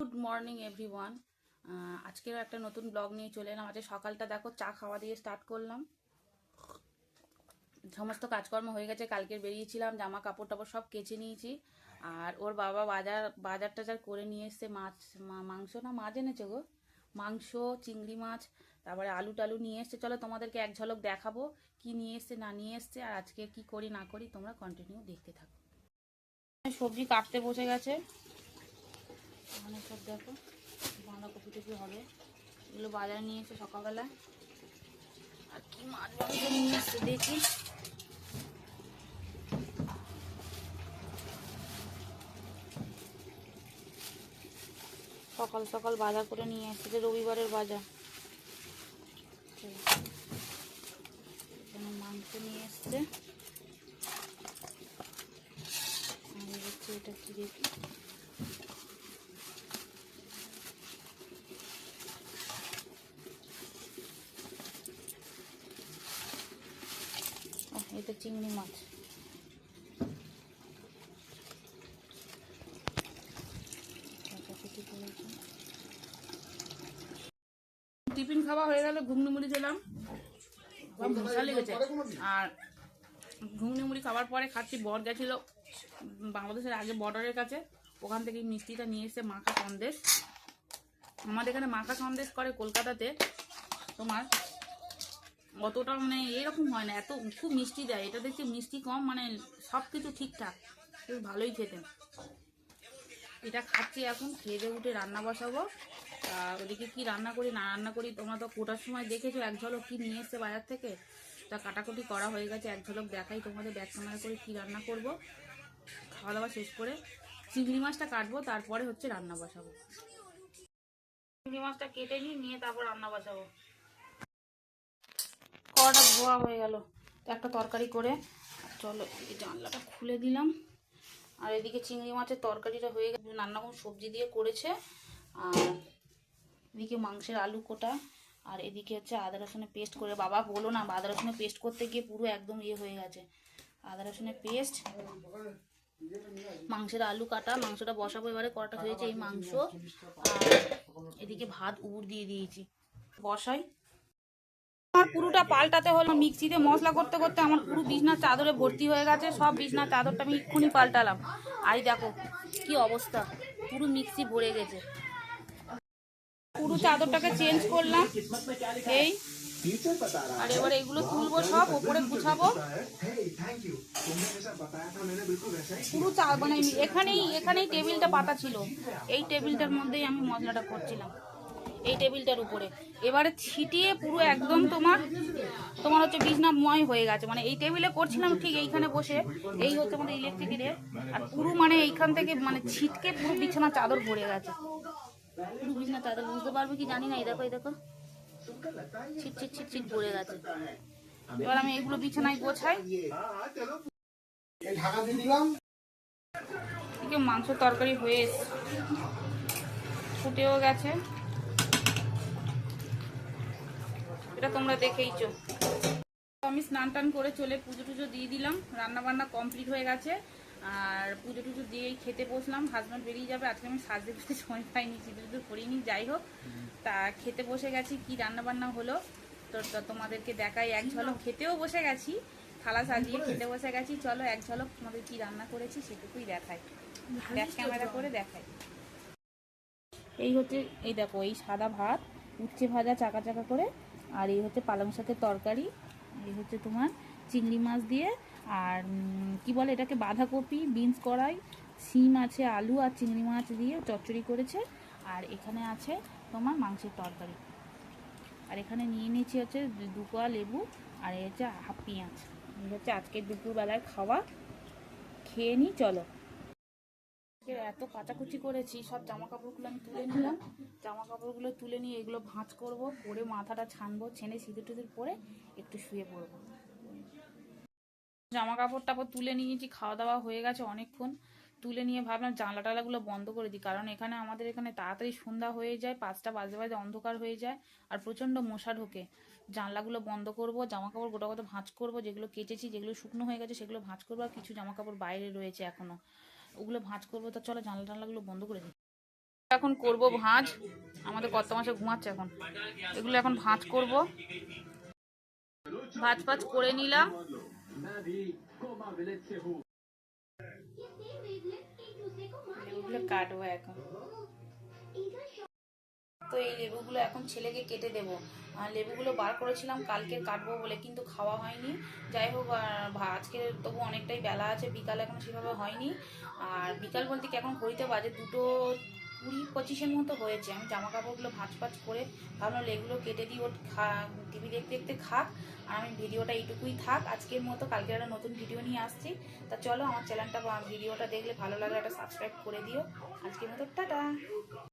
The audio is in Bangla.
গুড মর্নিং এভরিওয়ান আজকেরও একটা নতুন ব্লগ নিয়ে চলে এলাম। আজকে সকালটা দেখো, চা খাওয়া দিয়ে স্টার্ট করলাম। সমস্ত কাজকর্ম হয়ে গেছে কালকে বেরিয়েছিলাম জামা কাপড় টাপড় সব কেচে নিয়েছি। আর ওর বাবা বাজার বাজার টাজার করে নিয়ে এসছে মাছ মাংস না, মাছ এনেছে গো? মাংস, চিংড়ি মাছ, তারপরে আলু টালু নিয়ে এসছে। চলো তোমাদেরকে এক ঝলক দেখাবো, কি নিয়ে এসছে, না নিয়ে এসছে, আর আজকে কি করি, না করি, তোমরা কন্টিনিউ দেখতে থাকো। সবজি কাটতে বসে গেছে। এখানে সব দেখো, বাঁধাকপি টপি হবে। এগুলো বাজারে নিয়ে এসে সকালবেলা আর কি মাছ মাংস নিয়ে এসছে দেখি। সকাল সকাল বাজার করে নিয়ে এসছে রবিবারের বাজার। এখানে মাংস নিয়ে এসছে। আর হচ্ছে এটা কি দেখি? এটা চিংড়ি মাছ। টিফিন খাওয়া হয়ে গেল ঘুগনি মুড়ি লেগেছে। আর ঘুগনি মুড়ি খাওয়ার পরে খাচ্ছি, বর গেছিল বাংলাদেশের আগে বর্ডারের কাছে। ওখান থেকে মিষ্টিটা নিয়ে এসে মাখা সন্দেশ। আমাদের এখানে মাখা সন্দেশ করে কলকাতাতে। তোমার অতটা মানে এরকম হয় না, এত খুব মিষ্টি দেয়। এটা দেখছি মিষ্টি কম মানে সব কিছু ঠিকঠাক। খুব ভালোই খেতে। এটা খাচ্ছি এখন, খেয়ে দিয়ে উঠে রান্না বসাবো। আর ওদিকে কি রান্না করি, না রান্না করি, তোমরা তো কোটার সময় দেখেছ, এক ঝলক কি নিয়ে এসছে বাজার থেকে? তা কাটাকুটি করা হয়ে গেছে, এক ঝলক দেখাই তোমাদের ব্যাক ক্যামেরা করে কি রান্না করব। খাওয়া দাওয়া শেষ করে চিংড়ি মাছটা কাটবো, তারপরে হচ্ছে রান্না বসাবো। চিংড়ি মাছটা কেটে নিয়ে তারপর রান্না বসাবো। কড়াটা ধোয়া হয়ে গেল। একটা তরকারি করে, চলো এই জানলাটা খুলে দিলাম। আর এদিকে চিংড়ি মাছের তরকারিটা হয়ে গেছে। নানা রকম সবজি দিয়ে করেছে। আর এদিকে মাংসের আলু কোটা, আর এদিকে হচ্ছে আদা রসুনের পেস্ট করে। বাবা বলো না, আদা রসুনের পেস্ট করতে গিয়ে পুরো একদম ইয়ে হয়ে গেছে। আদা রসুনের পেস্ট, মাংসের আলু কাটা, মাংসটা বসাবো এবারে, কটা হয়েছে এই মাংস। আর এদিকে ভাত উড় দিয়ে দিয়েছি। বসাই। আমার পুরোটা পাল্টাতে হলো। মিক্সিতে মশলা করতে করতে আমার পুরো বিছনার চাদরে ভর্তি হয়ে গেছে। সব বিছনার চাদরটা আমি এক্ষুনি পাল্টালাম। আই দেখো, কি অবস্থা। পুরো মিক্সি ভরে গেছে। পুরো চাদরটাকে চেঞ্জ করলাম। এই। আর এবারে এগুলো তুলবো সব, ওপরে গুছাবো। পুরো মানে এখানেই এখানেই টেবিলটা পাতা ছিল। এই টেবিলটার মধ্যেই আমি মশলাটা করছিলাম। এই টেবিলটার উপরে। এবারে ছিটিয়ে পুরো একদম তোমার তোমার হচ্ছে বিছনাময় হয়ে গেছে। মানে এই টেবিলে করছিলাম ঠিক এইখানে বসে, এই হচ্ছে আমাদের ইলেকট্রিকের আর পুরো মানে এইখান থেকে মানে ছিটকে পুরো বিছানা চাদর ভরে গেছে। পুরো বিছানা চাদর, বুঝতে পারবে কি জানি না, এই দেখো এই দেখো। ছিট ছিট ছিট ছিট ভরে গেছে। এবার আমি এগুলো বিছানায় গোছাই। মাংস তরকারি হয়ে ফুটেও গেছে। এটা তোমরা দেখেইছো। আমি স্নান টান করে চলে পুজো টুজো দিয়ে দিলাম রান্না বান্না কমপ্লিট হয়ে গেছে। আর পুজো টুজো দিয়েই খেতে বসলাম হাজব্যান্ড বেরিয়ে যাবে, আজকে আমি সাজতে বুঝতে সময় পাইনি চিত্র টুজো করিনি যাই হোক। তা খেতে বসে গেছি, কি রান্না বান্না হলো? তো তোমাদেরকে দেখাই, এক ঝলক খেতেও বসে গেছি, থালা সাজিয়ে খেতে বসে গেছি। চলো, এক ঝলক তোমাদের কি রান্না করেছি সেটুকুই দেখাই। ক্যামেরা করে দেখাই। এই হচ্ছে, এই দেখো, এই সাদা ভাত, উচ্ছে ভাজা, চাকা চাকা করে আর এই হচ্ছে পালং শাকের তরকারি, এই হচ্ছে তোমার চিংড়ি মাছ দিয়ে, আর কি বলে এটাকে, বাঁধাকপি, বিনস কড়াই সিম আছে, আলু আর চিংড়ি মাছ দিয়ে চচ্চড়ি করেছে, আর এখানে আছে তোমার মাংসের তরকারি। আর এখানে নিয়ে নিয়েছি হচ্ছে দু কোয়া লেবু, আর এই হচ্ছে হাফ পেঁয়াজ। এই হচ্ছে আজকের দুপুরবেলায় খাওয়া। খেয়ে নিই চলো। আজকে এত কাচাকুচি করেছি, সব জামা কাপড়গুলো আমি তুলে নিলাম। জামা কাপড়গুলো তুলে নিয়ে এগুলো ভাঁজ করব করে মাথাটা ছানবো, ছেনে সিঁদুর টুদুর পরে একটু শুয়ে পড়ব। জামা কাপড় টাপড় তুলে নিয়েছি খাওয়া দাওয়া হয়ে গেছে অনেকক্ষণ। তুলে নিয়ে ভাবলাম জানলা টালাগুলো বন্ধ করে দিই, কারণ এখানে আমাদের এখানে তাড়াতাড়ি সন্ধ্যা হয়ে যায়, পাঁচটা বাজে বাজে অন্ধকার হয়ে যায় আর প্রচণ্ড মশা ঢোকে। জানলাগুলো বন্ধ করব জামা কাপড় গোটা কথা ভাঁজ করব, যেগুলো কেচেছি, যেগুলো শুকনো হয়ে গেছে সেগুলো ভাঁজ করব, আর কিছু জামা কাপড় বাইরে রয়েছে এখনও। ওগুলো ভাঁজ করব তো চলো জানলা টানলাগুলো বন্ধ করে দিই। এখন করব ভাঁজ আমাদের কত মাসে ঘুমাচ্ছে এখন। এগুলো এখন ভাঁজ করব। ভাঁজ ভাঁজ করে নিলাম। এগুলো কাটবো এখন। তো এই লেবুগুলো এখন ছেলেকে কেটে দেব। লেবুগুলো বার করেছিলাম, কালকে কাটবো বলে কিন্তু খাওয়া হয়নি। যাই হোক আজকে তবু অনেকটাই বেলা আছে, বিকাল এখন সেভাবে হয়নি। আর বিকাল বলতে কি এখন ঘড়িতে বাজে দুটো কুড়ি পঁচিশের মতো হয়েছে। আমি জামা কাপড়গুলো ভাঁজ ফাঁজ করে ভাবলাম লেগুলো কেটে দিই, ওর খা টিভি দেখতে দেখতে খাক। আর আমি ভিডিওটা এইটুকুই থাক, আজকের মতো। কালকে একটা নতুন ভিডিও নিয়ে আসছি। তা চলো, আমার চ্যানেলটা ভিডিওটা দেখলে ভালো লাগলে একটা সাবস্ক্রাইব করে দিও। আজকের মতো, টাটা!